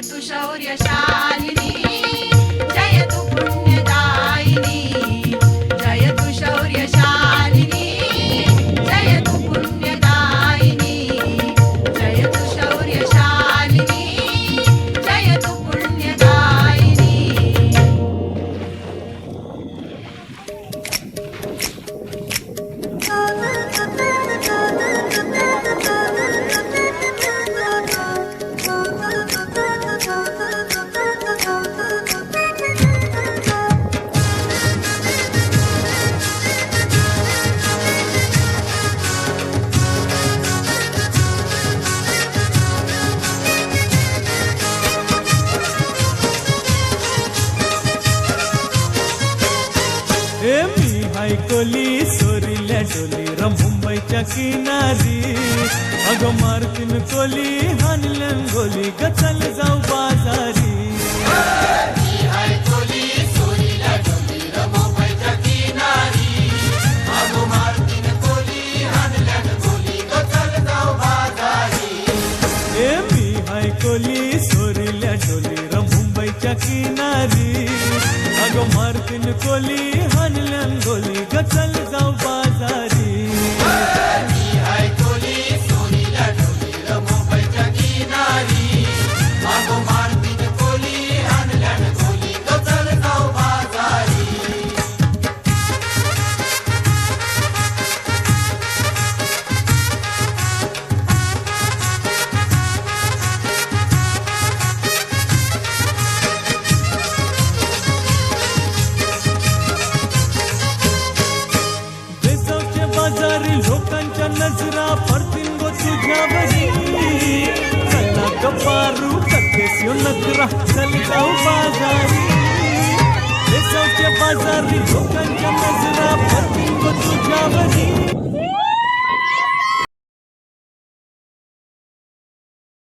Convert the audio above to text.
तुषौर्यशा कोली सोरिल्या डोली र मुंबईच्या किनारी. अगं मारतीन कोली हानल्यान गोली ग चल जाऊ बाजारी. ए मी हाय कोली सोरिल्या डोली र मुंबईच्या किनारी. अगं मारतीन कोली हानल्यान गोली ग चल जाऊ बाजारी. नजरा पर दिन वो तुझा बही कला कपारू करतेस सो नजरा, चल जाऊ बाजारी। देसाच्या बाजारी लोकांच्या नजरा पर दिन वो तुझा बही